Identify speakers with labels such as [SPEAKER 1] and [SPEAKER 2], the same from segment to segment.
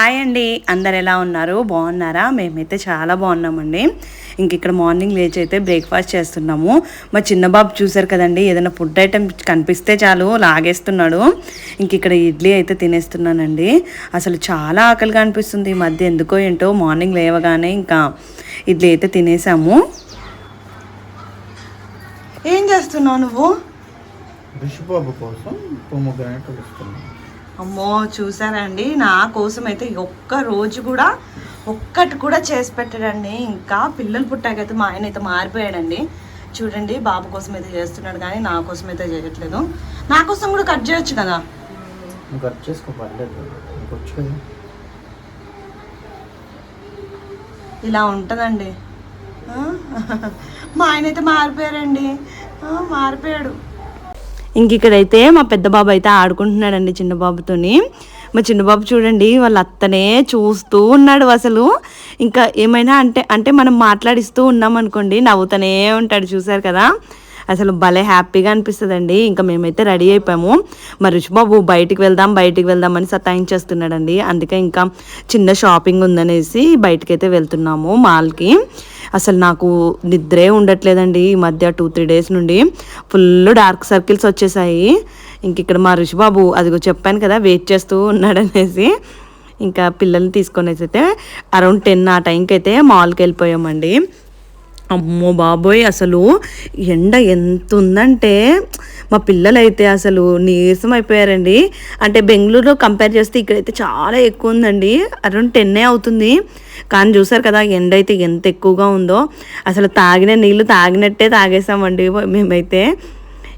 [SPEAKER 1] Hi అండి. అందరు ఎలా ఉన్నారు? బాగున్నారా? మేమైతే చాలా బాగున్నామండి. ఇంక ఇక్కడ మార్నింగ్ లేచి అయితే బ్రేక్ఫాస్ట్ చేస్తున్నాము. మా చిన్న బాబు చూసారు కదండి ఏదైనా ఫుడ్ ఐటెం కనిపిస్తే చాలు లాగేస్తున్నాడు. ఇంక ఇక్కడ ఇడ్లీ అయితే తినేస్తున్నానండి. అసలు చాలా ఆకలిగా అనిపిస్తుంది ఈ మధ్య ఎందుకో ఏంటో మార్నింగ్ లేవగానే ఇంకా ఇడ్లీ అయితే తినేసాము. ఏం చేస్తున్నావు నువ్వు?
[SPEAKER 2] కోసం
[SPEAKER 1] అమ్మో చూసారండి నా కోసం అయితే ఒక్క రోజు కూడా ఒక్కటి కూడా చేసి పెట్టాడండి. ఇంకా పిల్లలు పుట్టాకైతే మా ఆయన అయితే మారిపోయాడండి. చూడండి బాబు కోసం అయితే చేస్తున్నాడు కానీ నా కోసం అయితే చేయట్లేదు. నా కోసం కూడా కట్ చేయొచ్చు కదా?
[SPEAKER 2] కట్ చేసుకో
[SPEAKER 1] ఇలా ఉంటుందండి? మా ఆయన అయితే మారిపోయారండి. మారిపోయాడు. ఇంక ఇక్కడైతే మా పెద్ద బాబు అయితే ఆడుకుంటున్నాడండి చిన్న బాబుతోని. మా చిన్న బాబు చూడండి వాళ్ళ అత్తనే చూస్తూ ఉన్నాడు అసలు. ఇంకా ఏమైనా అంటే అంటే మనం మాట్లాడిస్తూ ఉన్నాం అనుకోండి నవ్వుతూనే ఉంటాడు చూసారు కదా. అసలు భలే హ్యాపీగా అనిపిస్తుందండి. ఇంకా మేమైతే రెడీ అయిపోయాము. మరి రుచిబాబు బయటికి వెళ్దాం బయటికి వెళ్దాం అని సతాయించేస్తున్నాడండి. అందుకే ఇంకా చిన్న షాపింగ్ ఉందనేసి బయటకైతే అయితే వెళ్తున్నాము మాల్కి. అసలు నాకు నిద్రే ఉండట్లేదండి ఈ మధ్య టూ త్రీ డేస్ నుండి. ఫుల్ డార్క్ సర్కిల్స్ వచ్చేసాయి. ఇంక ఇక్కడ మా రుషిబాబు అదిగో చెప్పాను కదా వెయిట్ చేస్తూ ఉన్నాడనేసి. ఇంకా పిల్లల్ని తీసుకొని అయితే అరౌండ్ టెన్ ఆ టైంకి అయితే మాల్కి వెళ్ళిపోయామండి. అమ్మో బాబోయ్ అసలు ఎండ ఎంత ఉందంటే మా పిల్లలైతే అసలు నీరసం అయిపోయారండి. అంటే బెంగళూరులో కంపేర్ చేస్తే ఇక్కడైతే చాలా ఎక్కువ ఉందండి. అరౌండ్ టెన్నే అవుతుంది. కానీ చూసారు కదా ఎండ అయితే ఎంత ఎక్కువగా ఉందో. అసలు తాగిన నీళ్ళు తాగినట్టే తాగేసామండి మేమైతే.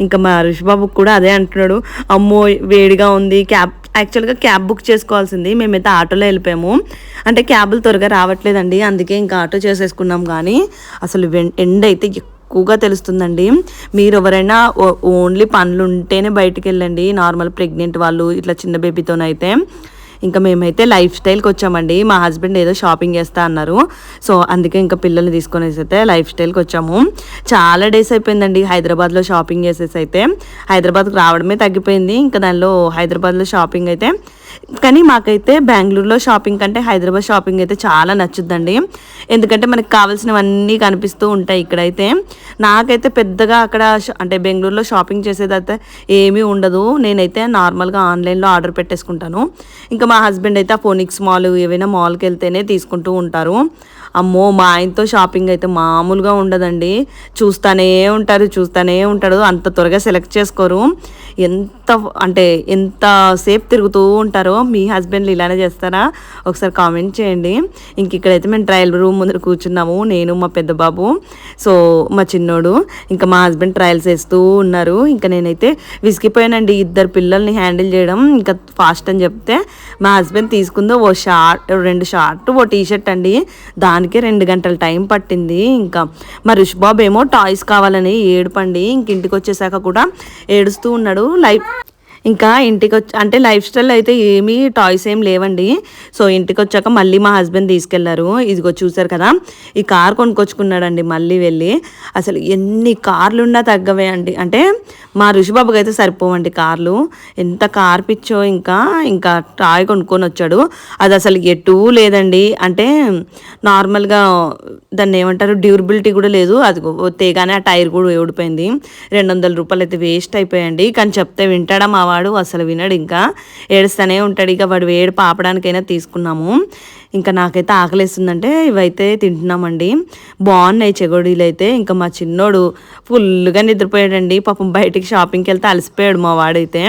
[SPEAKER 1] ఇంకా మా ఋషిబాబుకి కూడా అదే అంటున్నాడు. అమ్మో వేడిగా ఉంది క్యాప్ యాక్చువల్గా క్యాబ్ బుక్ చేసుకోవాల్సింది. మేమైతే ఆటోలో వెళ్ళిపోయాము. అంటే క్యాబులు త్వరగా రావట్లేదండి. అందుకే ఇంకా ఆటో చేసేసుకున్నాం కానీ అసలు ఎండ్ ఎండ అయితే ఎక్కువగా తెలుస్తుందండి. మీరు ఎవరైనా ఓ- ఓన్లీ పనులు ఉంటేనే బయటికి వెళ్ళండి. నార్మల్ ప్రెగ్నెంట్ వాళ్ళు ఇట్లా చిన్న బేబీతోనైతే ఇంకా మేమైతే లైఫ్ స్టైల్కి వచ్చామండి. మా హస్బెండ్ ఏదో షాపింగ్ చేస్తా అన్నారు. సో అందుకే ఇంకా పిల్లల్ని తీసుకొని అయితే లైఫ్ స్టైల్కి వచ్చాము. చాలా డేస్ అయిపోయిందండి హైదరాబాద్లో షాపింగ్ చేసేసి అయితే. హైదరాబాద్కి రావడమే తగ్గిపోయింది. ఇంకా దానిలో హైదరాబాద్లో షాపింగ్ అయితే కానీ మాకైతే బెంగళూరులో షాపింగ్ కంటే హైదరాబాద్ షాపింగ్ అయితే చాలా నచ్చుద్దండి. ఎందుకంటే మనకు కావాల్సినవన్నీ కనిపిస్తూ ఉంటాయి ఇక్కడైతే. నాకైతే పెద్దగా అక్కడ అంటే బెంగళూరులో షాపింగ్ చేసేదైతే ఏమీ ఉండదు. నేనైతే నార్మల్గా ఆన్లైన్లో ఆర్డర్ పెట్టేసుకుంటాను. ఇంకా మా హస్బెండ్ అయితే ఆ ఫోనిక్స్ మాల్ ఏవైనా మాల్కి వెళ్తేనే తీసుకుంటూ ఉంటారు. అమ్మో మా ఆయనతో షాపింగ్ అయితే మామూలుగా ఉండదండి. చూస్తానే ఉంటారు చూస్తానే ఉంటాడు. అంత త్వరగా సెలెక్ట్ చేసుకోరు. ఎంత అంటే ఎంత సేపు తిరుగుతూ ఉంటారో మీ హస్బెండ్లు ఇలానే చేస్తారా? ఒకసారి కామెంట్ చేయండి. ఇంక ఇక్కడైతే మేము ట్రయల్ రూమ్ ముందర కూర్చున్నాము. నేను మా పెద్ద బాబు సో మా చిన్నోడు ఇంకా మా హస్బెండ్ ట్రయల్స్ వేస్తూ ఉన్నారు. ఇంకా నేనైతే విసిగిపోయానండి. ఇద్దరు పిల్లల్ని హ్యాండిల్ చేయడం ఇంకా ఫాస్ట్ అని చెప్తే మా హస్బెండ్ తీసుకుందో ఓ షార్ట్ రెండు షార్ట్ ఓ టీ షర్ట్ అండి. దానికే రెండు గంటల టైం పట్టింది. ఇంకా మా రుషిబాబు ఏమో టాయ్స్ కావాలని ఏడుపండి. ఇంక ఇంటికి వచ్చేసాక కూడా ఏడుస్తూ ఉన్నాడు. లైఫ్ ఇంకా ఇంటికి వచ్చి అంటే లైఫ్ స్టైల్ అయితే ఏమీ టాయ్స్ ఏం లేవండి. సో ఇంటికి వచ్చాక మళ్ళీ మా హస్బెండ్ తీసుకెళ్ళారు. ఇదిగో చూసారు కదా ఈ కార్ కొనుక్కొచ్చుకున్నాడండి మళ్ళీ వెళ్ళి. అసలు ఎన్ని కార్లు ఉన్నా తగ్గవే అండి. అంటే మా ఋషిబాబుకి అయితే సరిపోవండి కార్లు. ఎంత కార్ పిచ్చో ఇంకా ఇంకా టాయ్ కొనుక్కొని వచ్చాడు. అది అసలు ఎటూ లేదండి. అంటే నార్మల్గా దాన్ని ఏమంటారు డ్యూరబిలిటీ కూడా లేదు. అది తేగానే ఆ టైర్ కూడా ఓడిపోయింది రెండు వందల రూపాయలు అయితే వేస్ట్ అయిపోయండి కానీ చెప్తే వింటాడా మా వాడు అసలు వినడు ఇంకా. ఏడుస్తూనే ఉంటాడు. ఇక వాడు వేడి పాపడానికైనా తీసుకున్నాము. ఇంకా నాకైతే ఆకలిస్తుందంటే ఇవైతే తింటున్నామండి. బాగున్నాయి చెగోడీలు అయితే ఇంకా మా చిన్నోడు ఫుల్గా నిద్రపోయాడండి. పాపం బయటికి షాపింగ్కి వెళ్తే అలసిపోయాడు మా వాడైతే.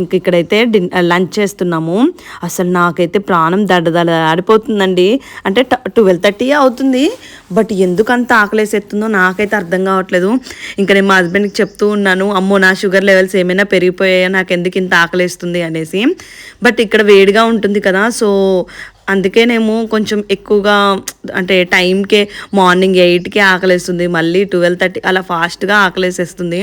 [SPEAKER 1] ఇంక ఇక్కడైతే డిన్ లంచ్ చేస్తున్నాము. అసలు నాకైతే ప్రాణం దడదల ఆడిపోతుందండి. అంటే ట్వెల్వ్ థర్టీ అవుతుంది. బట్ ఎందుకు అంత ఆకలేసేస్తుందో నాకైతే అర్థం కావట్లేదు. ఇంకా నేను మా హస్బెండ్కి చెప్తూ ఉన్నాను అమ్మో నా షుగర్ లెవెల్స్ ఏమైనా పెరిగిపోయాయా? నాకు ఎందుకు ఇంత ఆకలేస్తుంది? అనేసి. బట్ ఇక్కడ వేడిగా ఉంటుంది కదా సో అందుకేనేమో కొంచెం ఎక్కువగా అంటే టైంకే మార్నింగ్ ఎయిట్కి ఆకలేస్తుంది మళ్ళీ ట్వెల్వ్ థర్టీ అలా ఫాస్ట్గా ఆకలేసేస్తుంది.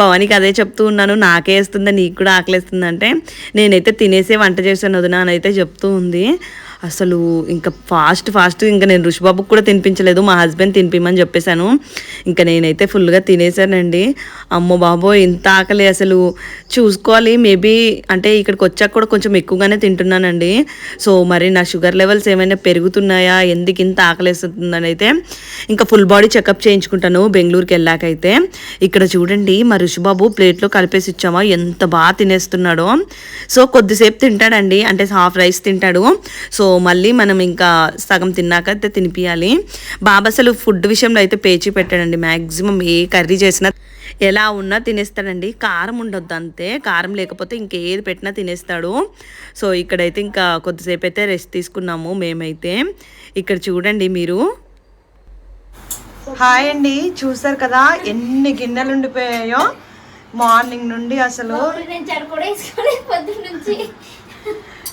[SPEAKER 1] భవానికి అదే చెప్తూ ఉన్నాను నాకే వేస్తుందా నీకు కూడా ఆకలేస్తుంది అంటే నేనైతే తినేసే వంట చేశాను వదినా అని అయితే చెప్తూ ఉంది. అసలు ఇంకా ఫాస్ట్ ఫాస్ట్ ఇంకా నేను ఋషిబాబుకి కూడా తినిపించలేదు. మా హస్బెండ్ తినిపిమని చెప్పేశాను. ఇంకా నేనైతే ఫుల్గా తినేసానండి అమ్మో బాబోయ్ ఇంత ఆకలి అసలు. చూసుకోవాలి మేబీ అంటే ఇక్కడికి వచ్చాక కూడా కొంచెం ఎక్కువగానే తింటున్నానండి. సో మరి నా షుగర్ లెవెల్స్ ఏమైనా పెరుగుతున్నాయా? ఎందుకు ఇంత ఆకలిస్తుందని అయితే ఇంకా ఫుల్ బాడీ చెకప్ చేయించుకుంటాను బెంగళూరుకి వెళ్ళాకైతే. ఇక్కడ చూడండి మా ఋషిబాబు ప్లేట్లో కలిపేసి ఇచ్చామా? ఎంత బాగా తినేస్తున్నాడో. సో కొద్దిసేపు తింటాడండి. అంటే హాఫ్ రైస్ తింటాడు. సో మళ్ళీ మనం ఇంకా సగం తిన్నాక అయితే తినిపియాలి. బాబా అసలు ఫుడ్ విషయంలో అయితే పేచీ పెట్టాడండి. మ్యాక్సిమం ఏ కర్రీ చేసినా ఎలా ఉన్నా తినేస్తాడండి. కారం ఉండొద్దు అంతే. కారం లేకపోతే ఇంకేది పెట్టినా తినేస్తాడు. సో ఇక్కడైతే ఇంకా కొద్దిసేపు అయితే రెస్ట్ తీసుకున్నాము మేమైతే. ఇక్కడ చూడండి మీరు. హాయ్ అండి. చూసారు కదా ఎన్ని గిన్నెలు ఉండిపోయాయో. మార్నింగ్ నుండి అసలు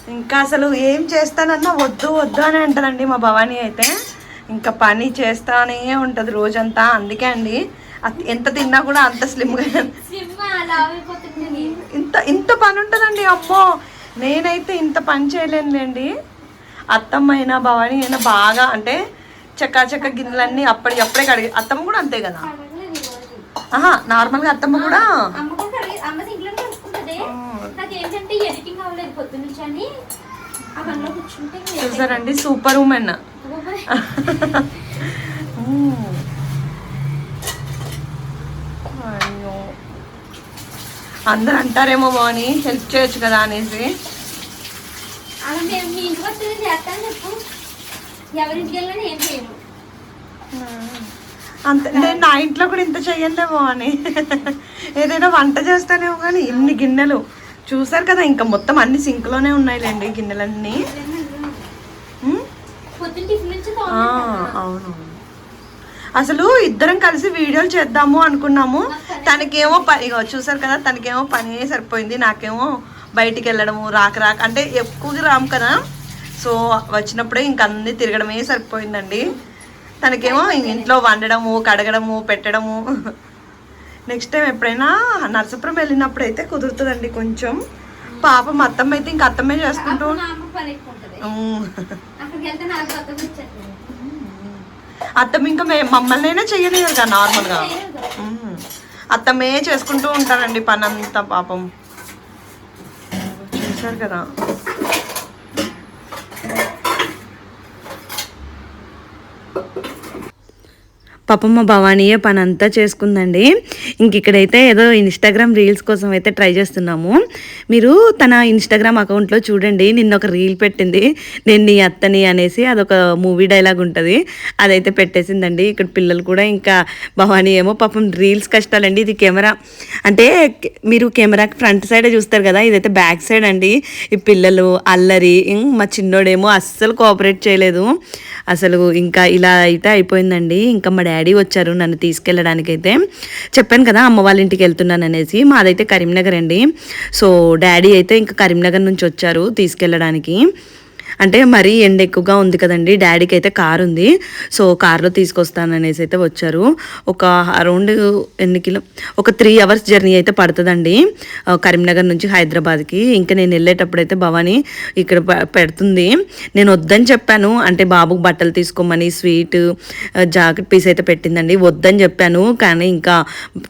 [SPEAKER 1] ఇంకా అసలు ఏం చేస్తానన్నా వద్దు వద్దు అని అంటదండి మా భవానీ అయితే. ఇంకా పని చేస్తానే ఉంటుంది రోజంతా అందుకే అండి. ఎంత తిన్నా కూడా అంత స్లిమ్గా ఇంత ఇంత పని ఉంటుందండి అమ్మో నేనైతే ఇంత పని చేయలేనులేండి. అత్తమ్మ అయినా భవానీ అయినా బాగా అంటే చెక్క చెక్క గిన్నెలన్నీ అప్పటి అప్పుడే కడిగి అత్తమ్మ కూడా అంతే కదా? నార్మల్గా అత్తమ్మ కూడా?
[SPEAKER 3] అని ఆ పనిలో కూర్చుంటే ఇంకా
[SPEAKER 1] చూసారండి? Super women. అయ్యో. అందరు అంటారేమో బాని హెల్ప్ చేయొచ్చు కదా అనేసి.
[SPEAKER 3] అలా మేము మీ ఇంటికి వస్తే నేను చేస్తాను చెప్పు. ఎవరింటికి వెళ్ళినా ఏం చేయను
[SPEAKER 1] అంత. నేను నా ఇంట్లో కూడా ఇంత చెయ్యలేమో అని ఏదైనా వంట చేస్తానేమో కానీ ఇన్ని గిన్నెలు. చూసారు కదా ఇంకా మొత్తం అన్ని సింక్లోనే ఉన్నాయిలేండి గిన్నెలన్నీ. అవును. అసలు ఇద్దరం కలిసి వీడియోలు చేద్దాము అనుకున్నాము. తనకేమో పని చూసారు కదా తనకేమో పని సరిపోయింది. నాకేమో బయటికి వెళ్ళడము రాక రాక అంటే ఎక్కువగా రాము కదా. సో వచ్చినప్పుడే ఇంక అన్ని తిరగడమే సరిపోయిందండి. తనకేమో ఇంట్లో వండడము కడగడము పెట్టడము. నెక్స్ట్ టైం ఎప్పుడైనా నరసాపురం వెళ్ళినప్పుడు అయితే కుదురుతుందండి కొంచెం. పాపం అత్తమ్మ అయితే ఇంక అత్తమ్మే చేసుకుంటూ అత్తమ్మ ఇంకా మే మమ్మల్ని అయినా చెయ్యలేదు కదా. నార్మల్గా. అత్తమ్మే చేసుకుంటూ ఉంటారండి పని అంతా పాపం. చూసారు కదా. పాపమ్మ భవానీయే పని అంతా చేసుకుందండి. ఇంక ఇక్కడైతే ఏదో ఇన్స్టాగ్రామ్ రీల్స్ కోసం అయితే ట్రై చేస్తున్నాము. మీరు తన ఇన్స్టాగ్రామ్ అకౌంట్లో చూడండి. నిన్న ఒక రీల్ పెట్టింది. నేను నీ అత్తని అనేసి అదొక మూవీ డైలాగ్ ఉంటుంది. అదైతే పెట్టేసిందండి. ఇక్కడ పిల్లలు కూడా ఇంకా భవానీ ఏమో పాపం రీల్స్ కష్టాలండి. ఇది కెమెరా. అంటే మీరు కెమెరాకి ఫ్రంట్ సైడే చూస్తారు కదా? ఇదైతే బ్యాక్ సైడ్ అండి. ఈ పిల్లలు అల్లరి మా చిన్నోడేమో అస్సలు కోఆపరేట్ చేయలేదు. అసలు ఇంకా ఇలా అయితే అయిపోయిందండి. ఇంకా మా డాడీ డాడీ వచ్చారు నన్ను తీసుకెళ్ళడానికి అయితే చెప్పాను కదా అమ్మ వాళ్ళ ఇంటికి వెళ్తున్నాను అనేసి. మాదైతే కరీంనగర్ అండి. సో డాడీ అయితే ఇంకా కరీంనగర్ నుంచి వచ్చారు తీసుకెళ్ళడానికి. అంటే మరీ ఎండ ఎక్కువగా ఉంది కదండి. డాడీకి అయితే కార్ ఉంది. సో కార్లో తీసుకొస్తాననేసి అయితే వచ్చారు. ఒక అరౌండ్ ఎన్ని కిలో ఒక త్రీ అవర్స్ జర్నీ అయితే పడుతుందండి. కరీంనగర్ నుంచి హైదరాబాద్కి. ఇంకా నేను వెళ్ళేటప్పుడు అయితే భవానీ ఇక్కడ పెడుతుంది. నేను వద్దని చెప్పాను. అంటే బాబుకు బట్టలు తీసుకోమని స్వీట్ జాకెట్ పీస్ అయితే పెట్టిందండి. వద్దని చెప్పాను. కానీ ఇంకా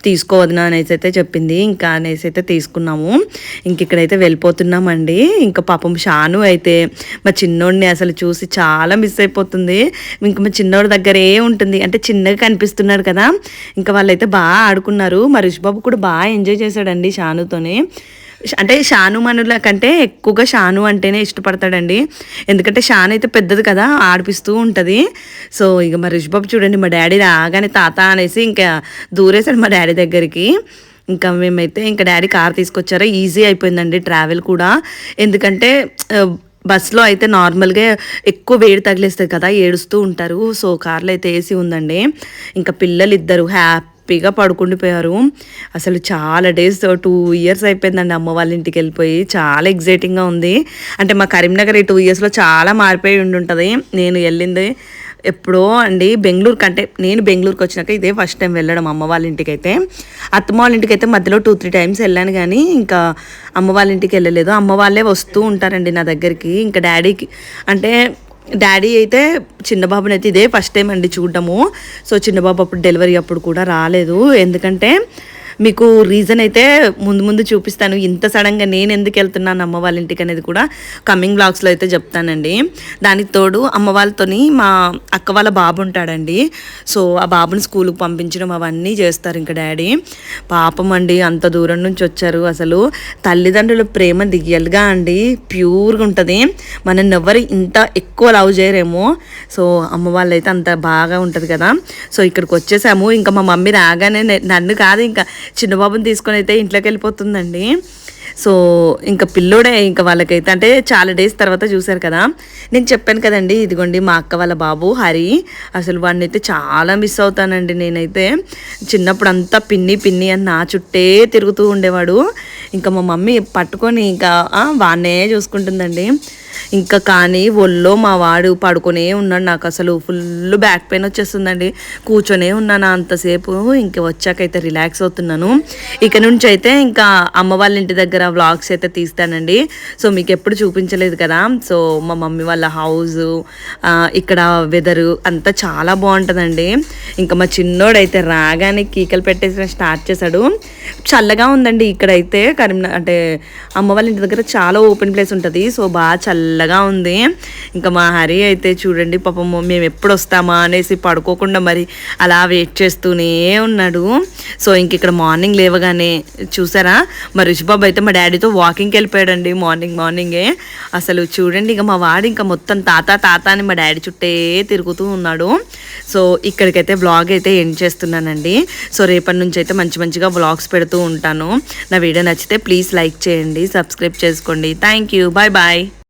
[SPEAKER 1] తీసుకోవద్దు అనేసి అయితే చెప్పింది. ఇంకా అనేసి అయితే తీసుకున్నాము. ఇంక ఇక్కడైతే వెళ్ళిపోతున్నామండి. ఇంకా పాపం షాను అయితే మా చిన్నోడిని అసలు చూసి చాలా మిస్ అయిపోతుంది. ఇంకా మా చిన్నోడి దగ్గరే ఉంటుంది. అంటే చిన్నగా కనిపిస్తున్నాడు కదా. ఇంకా వాళ్ళైతే బాగా ఆడుకున్నారు. మా బాబు కూడా బాగా ఎంజాయ్ చేశాడండి షానుతోనే. అంటే షాను మనుల కంటే ఎక్కువగా షాను అంటేనే ఇష్టపడతాడండి. ఎందుకంటే షాను అయితే పెద్దది కదా ఆడిపిస్తూ ఉంటుంది. సో ఇక మా బాబు చూడండి మా డాడీ రాగానే తాత అనేసి ఇంకా దూరేశాడు మా డాడీ దగ్గరికి. ఇంకా మేమైతే ఇంకా డాడీ కార్ తీసుకొచ్చారో. ఈజీ అయిపోయిందండి ట్రావెల్ కూడా. ఎందుకంటే బస్సులో అయితే నార్మల్గా ఎక్కువ వేడి తగిలేస్తుంది కదా ఏడుస్తూ ఉంటారు. సో కార్లో అయితే ఏసీ ఉందండి. ఇంకా పిల్లలు ఇద్దరు హ్యాపీగా పడుకుండిపోయారు అసలు చాలా డేస్ టూ ఇయర్స్ అయిపోయిందండి అమ్మ వాళ్ళ ఇంటికి వెళ్ళిపోయి. చాలా ఎగ్జైటింగ్గా ఉంది. అంటే మా కరీంనగర్ ఈ టూ ఇయర్స్లో చాలా మారిపోయి ఉండి ఉంటుంది నేను వెళ్ళింది ఎప్పుడో అండి బెంగళూరు కంటే నేను బెంగళూరుకి వచ్చినాక ఇదే ఫస్ట్ టైం వెళ్ళడం అమ్మ వాళ్ళ ఇంటికి అయితే అత్తమ్మ వాళ్ళ ఇంటికి అయితే మధ్యలో టూ త్రీ టైమ్స్ వెళ్ళాను కానీ ఇంకా అమ్మ వాళ్ళ ఇంటికి వెళ్ళలేదు. అమ్మ వాళ్ళే వస్తూ ఉంటారండి నా దగ్గరికి. ఇంకా డాడీకి అంటే డాడీ అయితే చిన్నబాబుని అయితే ఇదే ఫస్ట్ టైం అండి చూడడము. సో చిన్నబాబు అప్పుడు డెలివరీ అప్పుడు కూడా రాలేదు. ఎందుకంటే మీకు రీజన్ అయితే ముందు ముందు చూపిస్తాను. ఇంత సడన్గా నేను ఎందుకు వెళ్తున్నాను అమ్మ వాళ్ళ ఇంటికి అనేది కూడా కమింగ్ బ్లాగ్స్లో అయితే చెప్తానండి. దానికి తోడు అమ్మ వాళ్ళతోని మా అక్క వాళ్ళ బాబు ఉంటాడండి. సో ఆ బాబుని స్కూల్కి పంపించడం అవన్నీ చేస్తారు ఇంకా డాడీ. పాపం అండి అంత దూరం నుంచి వచ్చారు అసలు. తల్లిదండ్రుల ప్రేమ దిగలుగా అండి ప్యూర్గా ఉంటుంది. మనల్ని ఎవరు ఇంత ఎక్కువ లవ్ చేయరేమో. సో అమ్మ వాళ్ళు అయితే అంత బాగా ఉంటుంది కదా. సో ఇక్కడికి వచ్చేసాము. ఇంకా మా మమ్మీ రాగానే నన్ను కాదు ఇంకా చిన్నబాబుని తీసుకొని అయితే ఇంట్లోకి వెళ్ళిపోతుందండి. సో ఇంకా పిల్లోడే ఇంకా వాళ్ళకైతే అంటే చాలా డేస్ తర్వాత చూశారు కదా. నేను చెప్పాను కదండి ఇదిగోండి మా అక్క వాళ్ళ బాబు హరి అసలు వాడిని అయితే చాలా మిస్ అవుతానండి నేనైతే. చిన్నప్పుడు అంతా పిన్ని పిన్ని అని నా చుట్టే తిరుగుతూ ఉండేవాడు. ఇంకా మా మమ్మీ పట్టుకొని ఇంకా వాడినే చూసుకుంటుందండి. ఇంకా కానీ ఒళ్ళో మా వాడు పడుకునే ఉన్నాడు. నాకు అసలు ఫుల్ బ్యాక్ పెయిన్ వచ్చేస్తుందండి. కూర్చొనే ఉన్నాను అంతసేపు. ఇంక వచ్చాకైతే రిలాక్స్ అవుతున్నాను. ఇక నుంచి అయితే ఇంకా అమ్మ వాళ్ళ ఇంటి దగ్గర వ్లాగ్స్ అయితే తీస్తానండి. సో మీకు ఎప్పుడు చూపించలేదు కదా. సో మా మమ్మీ వాళ్ళ హౌస్ ఇక్కడ వెదరు అంతా చాలా బాగుంటుందండి. ఇంకా మా చిన్నోడైతే రాగానే కీకలు పెట్టేసి స్టార్ట్ చేశాడు. చల్లగా ఉందండి ఇక్కడైతే. కరీంనగర్ అంటే అమ్మ వాళ్ళ ఇంటి దగ్గర చాలా ఓపెన్ ప్లేస్ ఉంటుంది. సో బాగా చల్లగా ఉంది. ఇంకా మా హరి అయితే చూడండి పాపం మేము ఎప్పుడు వస్తామా అనేసి పడుకోకుండా మరి అలా వెయిట్ చేస్తూనే ఉన్నాడు. సో ఇంక ఇక్కడ మార్నింగ్ లేవగానే చూసారా? మా రుచిబాబు అయితే మా డాడీతో వాకింగ్కి వెళ్ళిపోయాడండి మార్నింగ్ మార్నింగే. అసలు చూడండి ఇంకా మా వాడు ఇంకా మొత్తం తాత తాత అని మా డాడీ చుట్టే తిరుగుతూ ఉన్నాడు. సో ఇక్కడికైతే వ్లాగ్ అయితే ఎండ్ చేస్తున్నానండి. సో రేపటి నుంచి అయితే మంచి మంచిగా వ్లాగ్స్ పెడుతూ ఉంటాను. నా వీడియో నచ్చితే ప్లీజ్ లైక్ చేయండి సబ్స్క్రైబ్ చేసుకోండి. Thank you. Bye bye.